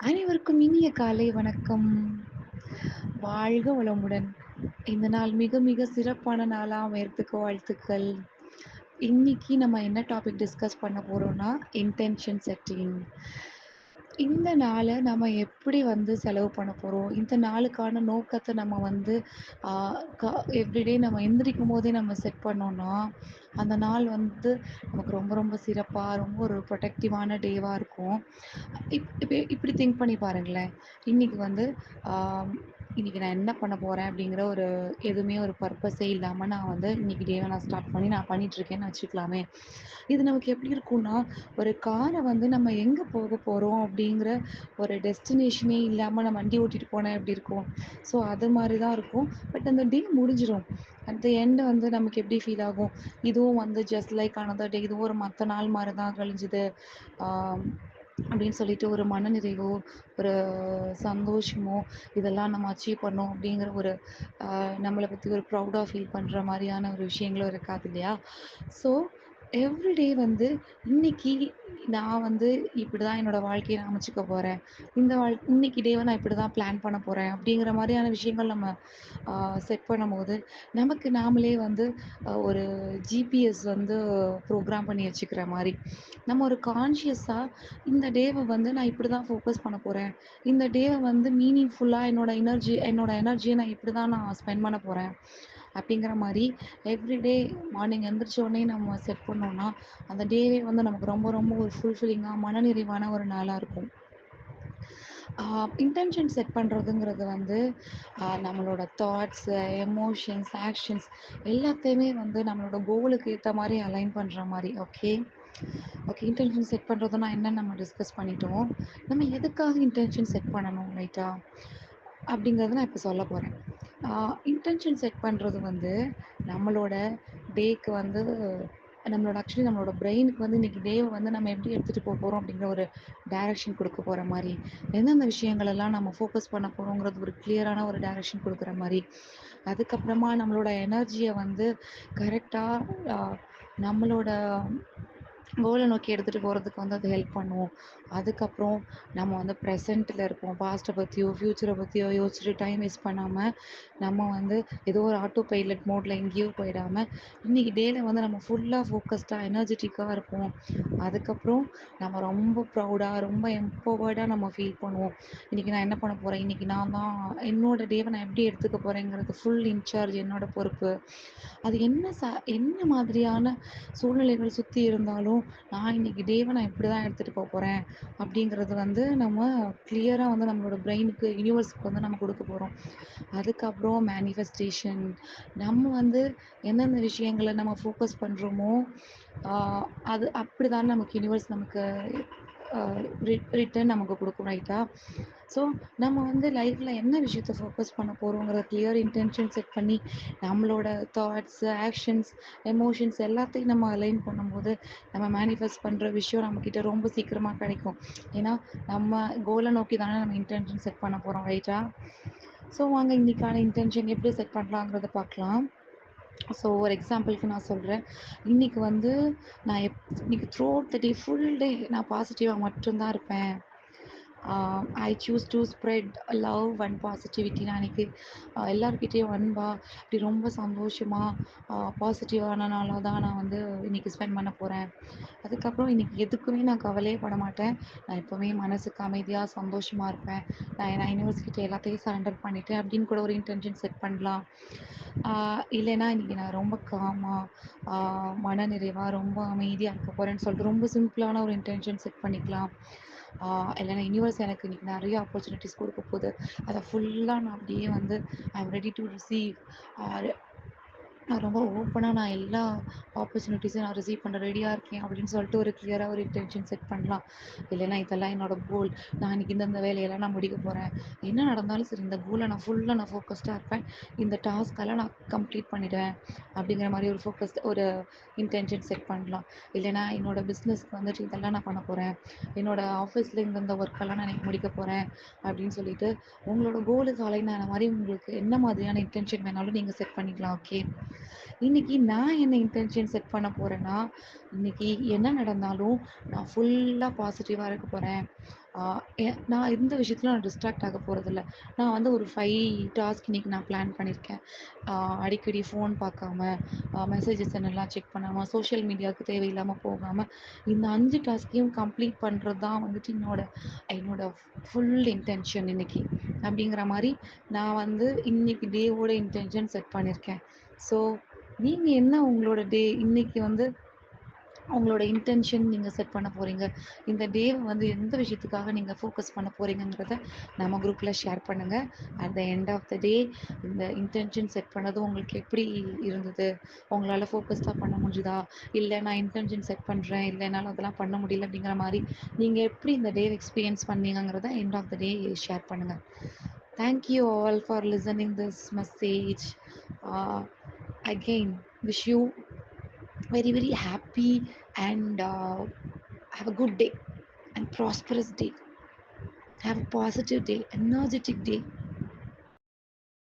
அனைவருக்கும் இனிய காலை வணக்கம். வாழ்க வளமுடன். இந்த நாள் மிக மிக சிறப்பான நாளா அமையறதுக்கு வாழ்த்துக்கள். இன்னைக்கு நம்ம என்ன டாபிக் டிஸ்கஸ் பண்ண போறோம்னா, இன்டென்ஷன் செட்டிங். இந்த நாளை நம்ம எப்படி வந்து செலவு பண்ண போகிறோம் இந்த நாளுக்கான நோக்கத்தை நம்ம வந்து எவ்ரிடே நம்ம எந்திரிக்கும்போதே நம்ம செட் பண்ணோம்னா, அந்த நாள் வந்து நமக்கு ரொம்ப ரொம்ப சிறப்பாக ரொம்ப ஒரு ப்ரொடெக்டிவான டேவாக இருக்கும். இப் இப்படி திங்க் பண்ணி பாருங்களேன். இன்றைக்கி வந்து இன்றைக்கி இன்னைக்கு நான் என்ன பண்ண போறேன் அப்படிங்கிற ஒரு எதுவுமே ஒரு பர்பஸே இல்லாம நான் வந்து இன்னைக்கு டேவை நான் ஸ்டார்ட் பண்ணி நான் பண்ணிட்டுருக்கேன்னு வச்சுக்கலாமே. இது நமக்கு எப்படி இருக்கும்னா, ஒரு காரை வந்து நம்ம எங்க போக போறோம் அப்படிங்கிற ஒரு டெஸ்டினேஷனே இல்லாம நான் வண்டி ஓட்டிட்டு போனேன் எப்படி இருக்கும்? ஸோ அது மாதிரி தான் இருக்கும். பட் அந்த டே முடிஞ்சிடும் அட் த எண்ட் வந்து நமக்கு எப்படி ஃபீல் ஆகும்? இதுவும் வந்து ஜஸ்ட் லைக் அனதர் டே இதுவும் ஒரு மற்ற நாள் மாதிரி தான் கழிஞ்சுது அப்படின்னு சொல்லிட்டு ஒரு மனநிறைவோ, ஒரு சந்தோஷமோ, இதெல்லாம் நம்ம அச்சீவ் பண்ணோம் அப்படிங்கிற ஒரு நம்மளை நம்மள பத்தி ஒரு ப்ரவுடா ஃபீல் பண்ற மாதிரியான ஒரு விஷயங்களும் இருக்காது இல்லையா? ஸோ எவ்ரிடே வந்து இன்னைக்கு நான் வந்து இப்படிதான் என்னோட வாழ்க்கையை நான் அமைச்சுக்க போறேன். இந்த வாழ் இன்னைக்கு டேவை நான் இப்படிதான் பிளான் பண்ண போறேன். அப்படிங்கிற மாதிரியான விஷயங்கள் நம்ம செட் பண்ணும்போது, நமக்கு நாமளே வந்து ஒரு ஜிபிஎஸ் வந்து ப்ரோக்ராம் பண்ணி வச்சுக்கிற மாதிரி நம்ம ஒரு கான்ஷியஸா இந்த டேவை வந்து நான் இப்படிதான் ஃபோக்கஸ் பண்ண போறேன். இந்த டேவை வந்து மீனிங்ஃபுல்லா என்னோட எனர்ஜி என்னோட எனர்ஜியை நான் இப்படிதான் நான் ஸ்பெண்ட் பண்ண போறேன். அப்படிங்கிற மாதிரி எவ்ரிடே மார்னிங் எந்திரிச்ச உடனே நம்ம செட் பண்ணோம்னா, அந்த டேவே வந்து நமக்கு ரொம்ப ரொம்ப ஒரு ஃபுல்ஃபில்லிங்காக மனநிறைவான ஒரு நாளாக இருக்கும். இன்டென்ஷன் செட் பண்ணுறதுங்கிறது வந்து நம்மளோட தாட்ஸ், எமோஷன்ஸ், ஆக்ஷன்ஸ் எல்லாத்தையுமே வந்து நம்மளோட கோலுக்கு ஏற்ற மாதிரி அலைன் பண்ணுற மாதிரி ஓகே. ஓகே. இன்டென்ஷன் செட் பண்ணுறதுனா என்னன்னு நம்ம டிஸ்கஸ் பண்ணிட்டோம். நம்ம எதுக்காக இன்டென்ஷன் செட் பண்ணணும் ரைட்டா? அப்படிங்கிறத நான் இப்போ சொல்ல போகிறேன் இன்டென்ஷன் செட் பண்ணுறது வந்து நம்மளோட டேக்கு வந்து நம்மளோட ஆக்சுவலி நம்மளோட பிரெயினுக்கு வந்து இன்னைக்கு டேவை வந்து நம்ம எப்படி எடுத்துகிட்டு போக போகிறோம் அப்படிங்கிற ஒரு டைரக்ஷன் கொடுக்க போகிற மாதிரி எந்தெந்த விஷயங்கள் எல்லாம் நம்ம ஃபோக்கஸ் பண்ண போகிறோங்கிறது ஒரு கிளியரான ஒரு டைரக்ஷன் கொடுக்குற மாதிரி அதுக்கப்புறமா நம்மளோட எனர்ஜியை வந்து கரெக்டாக நம்மளோட கோலை நோக்கி எடுத்துகிட்டு போகிறதுக்கு வந்து அது ஹெல்ப் பண்ணுவோம் அதுக்கப்புறம் நம்ம வந்து ப்ரெசண்ட்டில் இருப்போம். பாஸ்ட்டை பற்றியோ ஃப்யூச்சரை பற்றியோ யோசிச்சுட்டு டைம் வேஸ்ட் பண்ணாமல் நம்ம வந்து ஏதோ ஒரு ஆட்டோ பைலட் மோடில் எங்கேயோ போயிடாமல் இன்றைக்கி டேல வந்து நம்ம ஃபுல்லாக ஃபோக்கஸ்டாக எனர்ஜெட்டிக்காக இருப்போம். அதுக்கப்புறம் நம்ம ரொம்ப ப்ரௌடாக ரொம்ப எம்பவர்டாக நம்ம ஃபீல் பண்ணுவோம். இன்றைக்கி நான் என்ன பண்ண போகிறேன் இன்றைக்கி நான் தான் என்னோட டேவை நான் எப்படி எடுத்துக்க போகிறேங்கிறது ஃபுல் இன்சார்ஜ் என்னோட பொறுப்பு. அது என்ன ச என்ன மாதிரியான சூழ்நிலைகள் சுற்றி இருந்தாலும், நான் இன்னைக்கு டேவை நான் இப்படிதான் எடுத்துகிட்டு போக போகிறேன் அப்படிங்கிறது வந்து நம்ம கிளியராக வந்து நம்மளோட பிரெயினுக்கு, யூனிவர்ஸ்க்கு வந்து நம்ம கொடுக்க போகிறோம் அதுக்கப்புறம் மேனிஃபெஸ்டேஷன் நம்ம வந்து எந்தெந்த விஷயங்களை நம்ம ஃபோக்கஸ் பண்ணுறோமோ அது அது அப்படிதான் நமக்கு யூனிவர்ஸ் நமக்கு ரிட்டர்ன் நமக்கு கொடுக்கும் ரைட்டா? ஸோ நம்ம வந்து லைஃப்ல என்ன விஷயத்த ஃபோக்கஸ் பண்ண போறோங்கிற கிளியர் இன்டென்ஷன் செட் பண்ணி, நம்மளோட தாட்ஸ், ஆக்ஷன்ஸ், எமோஷன்ஸ் எல்லாத்தையும் நம்ம அலைன் பண்ணும்போது, நம்ம மேனிஃபெஸ்ட் பண்ற விஷயம் நம்மக்கிட்ட ரொம்ப சீக்கிரமா கிடைக்கும். ஏன்னா, நம்ம கோலை நோக்கி தானே நம்ம இன்டென்ஷன் செட் பண்ண போறோம் ரைட்டா? ஸோ வாங்க இன்னைக்கான இன்டென்ஷன் எப்படி செட் பண்ணலாங்கிறத பார்க்கலாம். ஸோ ஒரு எக்ஸாம்பிளுக்கு நான் சொல்கிறேன் இன்னைக்கு வந்து நான் எப் இன்னைக்கு throughout the day full day நான் பாசிட்டிவாக மட்டும்தான் இருப்பேன். I choose to spread love and positivity. நான் இன்னைக்கு uh, எல்லாருக்கிட்டேயும் அன்பா, இப்படி ரொம்ப சந்தோஷமா, uh, ஆ பாசிட்டிவான தான் நான் வந்து இன்னைக்கு ஸ்பெண்ட் பண்ண போறேன். அதுக்கப்புறம் இன்னைக்கு எதுக்குமே நான் கவலையே பட மாட்டேன். நான் எப்பவுமே மனசுக்கு அமைதியா, சந்தோஷமா இருப்பேன். நான் நான் யூனிவர்ஸ் எல்லாத்தையும் சரண்டர் பண்ணிட்டேன் அப்படின்னு கூட ஒரு இன்டென்ஷன் செட் பண்ணலாம். இல்லைன்னா இன்னைக்கு நான் ரொம்ப காமா, ஆ மனநிறைவா, ரொம்ப அமைதியா இருக்க போறேன்னு சொல்லிட்டு ரொம்ப சிம்பிளான ஒரு இன்டென்ஷன் செட் பண்ணிக்கலாம். இல்லைன்னா யூனிவர்ஸ் எனக்கு இன்றைக்கி நிறைய ஆப்பர்ச்சுனிட்டிஸ் கொடுக்க போகுது. அதை ஃபுல்லாக நான் அப்படியே வந்து I am ready to receive நான் ரொம்ப ஓப்பனாக நான் எல்லா ஆப்பர்ச்சுனிட்டிஸும் நான் ரிசீவ் பண்ண ரெடியாக இருக்கேன் அப்படின்னு சொல்லிட்டு ஒரு கிளியராக ஒரு இன்டென்ஷன் செட் பண்ணலாம். இல்லைன்னா இதெல்லாம் என்னோட கோல். நான் இன்னைக்கு இந்தந்த வேலையெல்லாம் நான் முடிக்க போகிறேன் என்ன நடந்தாலும் சரி இந்த கோலை நான் ஃபுல்லாக நான் ஃபோக்கஸ்டாக இருப்பேன். இந்த டாஸ்க்கெல்லாம் நான் கம்ப்ளீட் பண்ணிடுவேன். அப்படிங்கிற மாதிரி ஒரு ஃபோக்கஸ்ட் ஒரு இன்டென்ஷன் செட் பண்ணலாம். இல்லைன்னா என்னோட பிஸ்னஸ்க்கு வந்துட்டு இதெல்லாம் நான் பண்ண போகிறேன் என்னோட ஆஃபீஸில் இந்தந்த ஒர்க்கெல்லாம் நான் இன்னைக்கு முடிக்க போகிறேன் அப்படின்னு சொல்லிட்டு உங்களோட கோலுக்கு அலைனான மாதிரி உங்களுக்கு என்ன மாதிரியான இன்டென்ஷன் வேணாலும் நீங்கள் செட் பண்ணிக்கலாம். ஓகே. இன்னைக்கு நான் என்ன இன்டென்ஷன் செட் பண்ண போறேன்னா, இன்னைக்கு என்ன நடந்தாலும் நான் ஃபுல்லா பாசிட்டிவா இருக்க போறேன். நான் இந்த விஷயத்துல நான் டிஸ்ட்ராக்ட் ஆக போறதில்ல. நான் வந்து ஒரு ஃபைவ் டாஸ்க் இன்னைக்கு நான் பிளான் பண்ணியிருக்கேன். அடிக்கடி ஃபோன் பார்க்காம, மெசேஜஸ் என்னெல்லாம் செக் பண்ணாம, சோஷியல் மீடியாவுக்கு தேவையில்லாம போகாம, இந்த அஞ்சு டாஸ்கையும் கம்ப்ளீட் பண்றது தான் வந்துட்டு என்னோட என்னோட ஃபுல் இன்டென்ஷன் இன்னைக்கு. அப்படிங்கிற மாதிரி நான் வந்து இன்னைக்கு டேவோட இன்டென்ஷன் செட் பண்ணியிருக்கேன். ஸோ நீங்க என்ன உங்களோட டே இன்னைக்கு வந்து உங்களோட இன்டென்ஷன் நீங்க செட் பண்ண போறீங்க. இந்த டே வந்து எந்த விஷயத்துக்காக நீங்க ஃபோக்கஸ் பண்ண போகிறீங்கிறத நம்ம குரூப்ல ஷேர் பண்ணுங்க. At the end of the day இந்த இன்டென்ஷன் செட் பண்ணது உங்களுக்கு எப்படி இருந்தது? உங்களால ஃபோக்கஸ்டா பண்ண முடிஞ்சுதா? இல்லை நான் இன்டென்ஷன் செட் பண்றேன். இல்லை என்னால் அதெல்லாம் பண்ண முடியல அப்படிங்கிற மாதிரி நீங்க எப்படி இந்த day experience பண்ணீங்கிறத end of the day share பண்ணுங்க. Thank you all for listening this message message. Again, wish you very very happy and uh, have a good day and prosperous day. Have a positive day energetic day